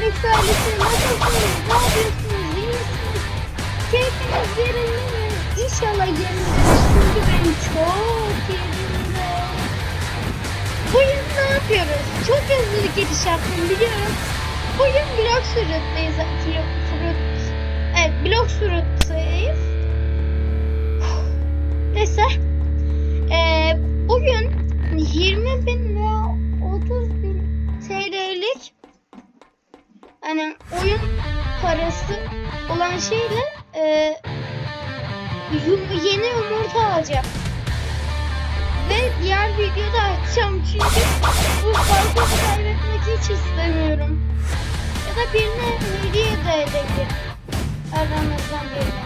Alex ailesi nasılsınız? Ne yapıyorsunuz? İyi misiniz? Keyfiniz yerinde mi? İnşallah yerinde. Çünkü ben çok yerimde. Bugün ne yapıyoruz? Çok hızlı giriş yaptım biliyorum. Bugün blok sürütteyiz. Blok sürüt. Evet blok sürütteyiz. Neyse. Ee, bugün 20 bin veya 30 hani oyun parası olan şeyle e, yum- yeni yumurta alacağım. Ve diğer videoda açacağım çünkü bu farkı kaybetmek hiç istemiyorum. Ya da birine hediye de edebilirim. Aranızdan birine.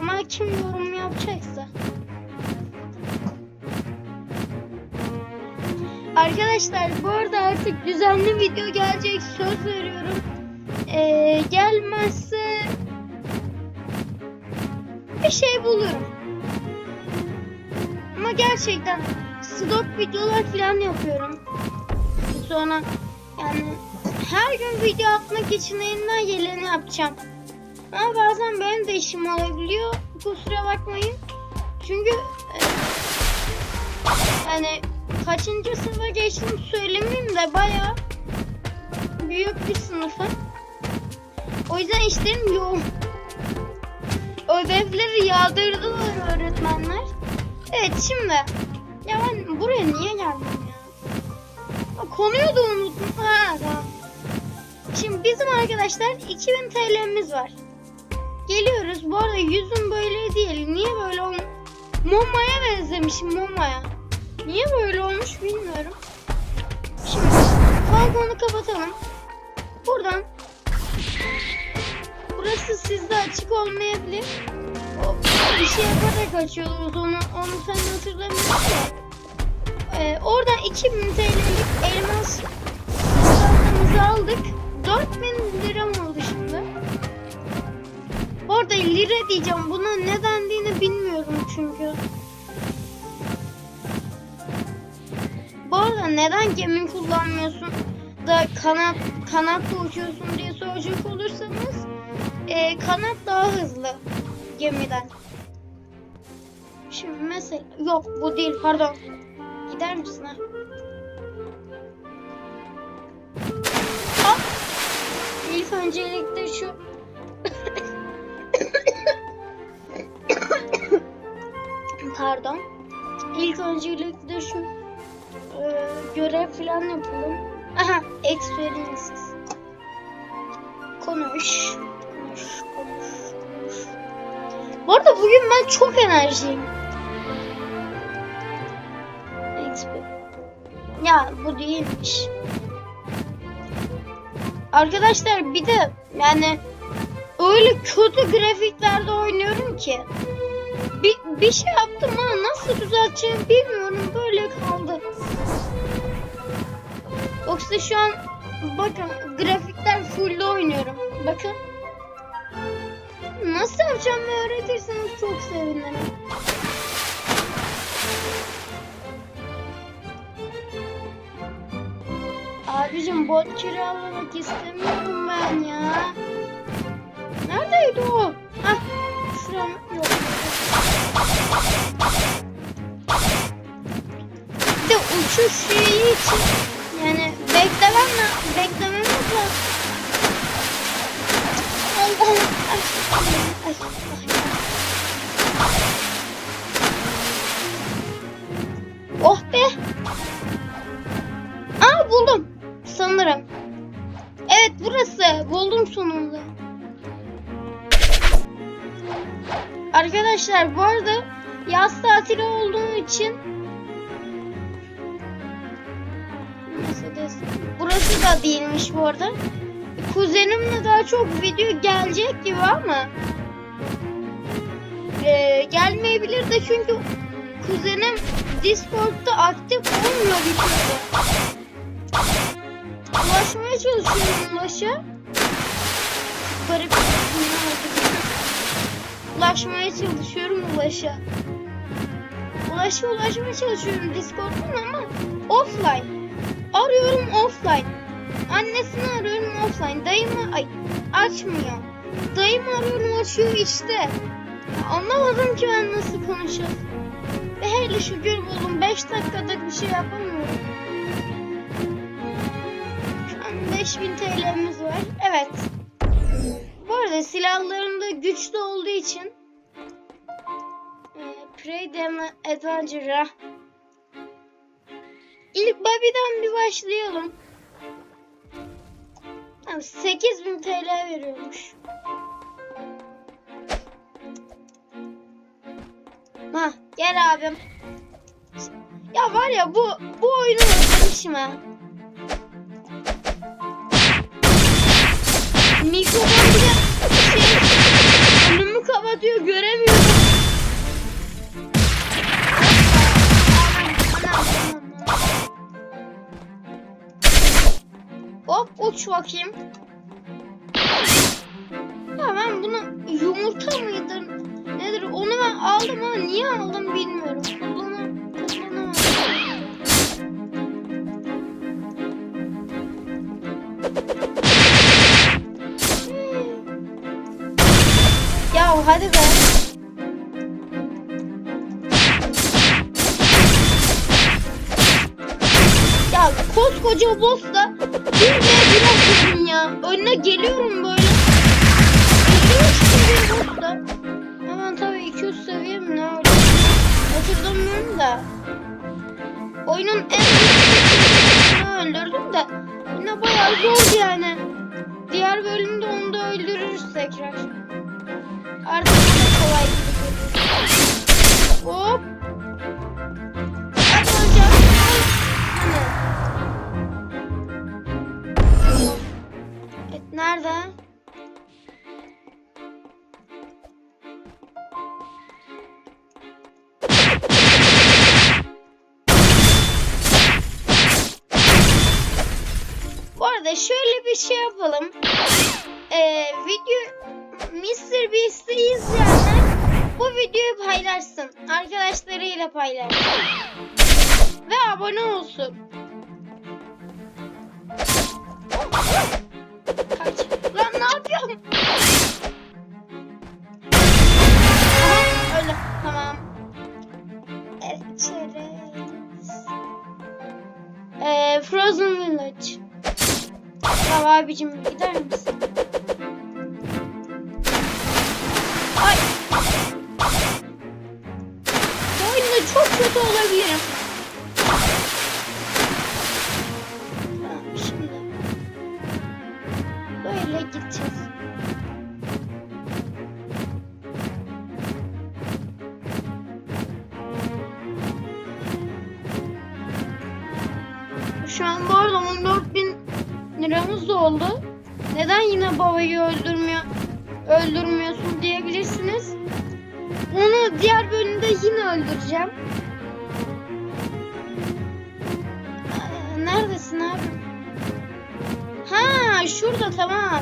Ama kim yorum yapacaksa. Arkadaşlar bu arada artık düzenli video gelecek söz veriyorum. Ee, gelmezse bir şey bulurum. Ama gerçekten stop videolar falan yapıyorum. Sonra yani her gün video atmak için elimden geleni yapacağım. Ama bazen benim de işim olabiliyor. Kusura bakmayın. Çünkü e, yani kaçıncı sınıfa geçtim söylemeyeyim de baya büyük bir sınıfım. O yüzden işlerim yoğun. Ödevleri yağdırdılar öğretmenler. Evet şimdi ya ben buraya niye geldim ya? Konuyu da unuttum. Ha, tamam. Şimdi bizim arkadaşlar 2000 TL'miz var. Geliyoruz. Bu arada yüzüm böyle değil. Niye böyle? Moma'ya benzemişim Moma'ya. Niye böyle olmuş bilmiyorum. Şimdi balkonu kapatalım. Buradan Burası sizde açık olmayabilir. O bir şey yaparak açıyoruz onu. Onu sen hatırlamıyorsun ya. Ee, oradan 2000 TL'lik elmas sandığımızı aldık. 4000 lira mı oldu şimdi? Bu arada lira diyeceğim. Buna ne dendiğini bilmiyorum çünkü. Bu arada neden gemi kullanmıyorsun da kanat kanatla uçuyorsun diye soracak olursanız e, kanat daha hızlı gemiden. Şimdi mesela yok bu değil pardon. Gider misin ha? İlk öncelikle şu pardon. İlk öncelikle şu e, görev falan yapalım. Aha, experiences. Konuş. Konuş, konuş, konuş. Bu arada bugün ben çok enerjiyim. Ya bu değilmiş. Arkadaşlar bir de yani öyle kötü grafiklerde oynuyorum ki. Bir, bir şey yaptım ama nasıl düzelteceğimi bilmiyorum. Böyle kaldı. Yoksa şu an bakın grafikler fullde oynuyorum. Bakın. Nasıl yapacağımı öğretirseniz çok sevinirim. Abicim bot kiralamak istemiyorum ben ya. Neredeydi o? Hah. Şuram yok. Bir de uçuş şeyi için yani beklemem la- beklememiz lazım. Allah'ım. Ay, ay, ay. Oh be. Aa buldum. Sanırım. Evet burası. Buldum sonunda. Arkadaşlar bu arada yaz tatili olduğu için. Burası da değilmiş bu arada. Kuzenimle daha çok video gelecek gibi ama ee, gelmeyebilir de çünkü kuzenim Discord'da aktif olmuyor bir türlü. Ulaşmaya çalışıyorum Ulaş'a. Garip. Ulaşmaya çalışıyorum Ulaş'a. Ulaş'a ulaşmaya çalışıyorum Discord'dan ama offline. Arıyorum offline. Annesini arıyorum offline. Dayımı ay açmıyor. Dayımı arıyorum açıyor işte. Anlamadım ki ben nasıl konuşacağım. Ve hele şükür buldum. 5 dakikada bir şey yapamıyorum. Şu an 5000 TL'miz var. Evet. Bu arada silahlarında güçlü olduğu için e, Prey Adventure'a İlk Bobby'den bir başlayalım. Tamam, 8000 TL veriyormuş. Ha, gel abim. Ya var ya bu bu oyunu özlemişim ha. Mikrofon bile şey önümü kapatıyor göremiyorum. Hop uç bakayım. Ya ben bunu yumurta mıydı? Aldım ama niye aldım bilmiyorum. Kullanam kullanamadım. Ya hadi be. Ya koskoca boss da bir ve bir atıyorum ya. Önüne geliyorum böyle. Geliyor işte bir boss da. Hemen tabii 200 seviye ne öyle? Hatırlamıyorum da. Oyunun en büyük öldürdüm de. Yine bayağı zordu yani. Diğer bölümde onu da öldürürüz tekrar. Artık daha kolay gibi geliyor. Hop. Arada şöyle bir şey yapalım. Ee, video Mr. Beast'i izleyenler bu videoyu paylaşsın. Arkadaşlarıyla paylaşsın. Ve abone olsun. Kaç. Lan ne yapıyorum? Aha, öyle. Tamam. Evet. Ee, Frozen abicim gider misin? Liramız da oldu. Neden yine babayı öldürmüyor, öldürmüyorsun diyebilirsiniz. Onu diğer bölümde yine öldüreceğim. Ee, Neredesin abi? Ha şurada tamam.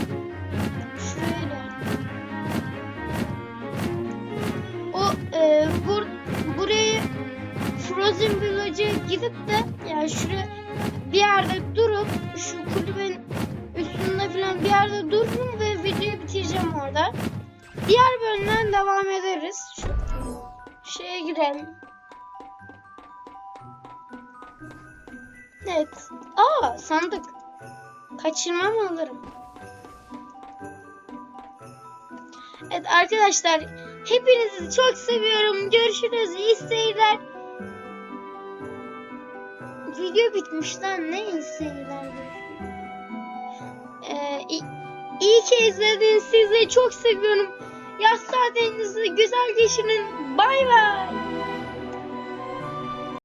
Diğer bölümden devam ederiz. Şeye girelim. Evet. Aa sandık. Kaçırmam alırım. Evet arkadaşlar hepinizi çok seviyorum. Görüşürüz. İyi seyirler. Video bitmiş lan. Ne iyi seyirler. Ee, iyi ki izlediniz. Sizi çok seviyorum. Yaz saatlerinizi güzel geçirin. Bay bay.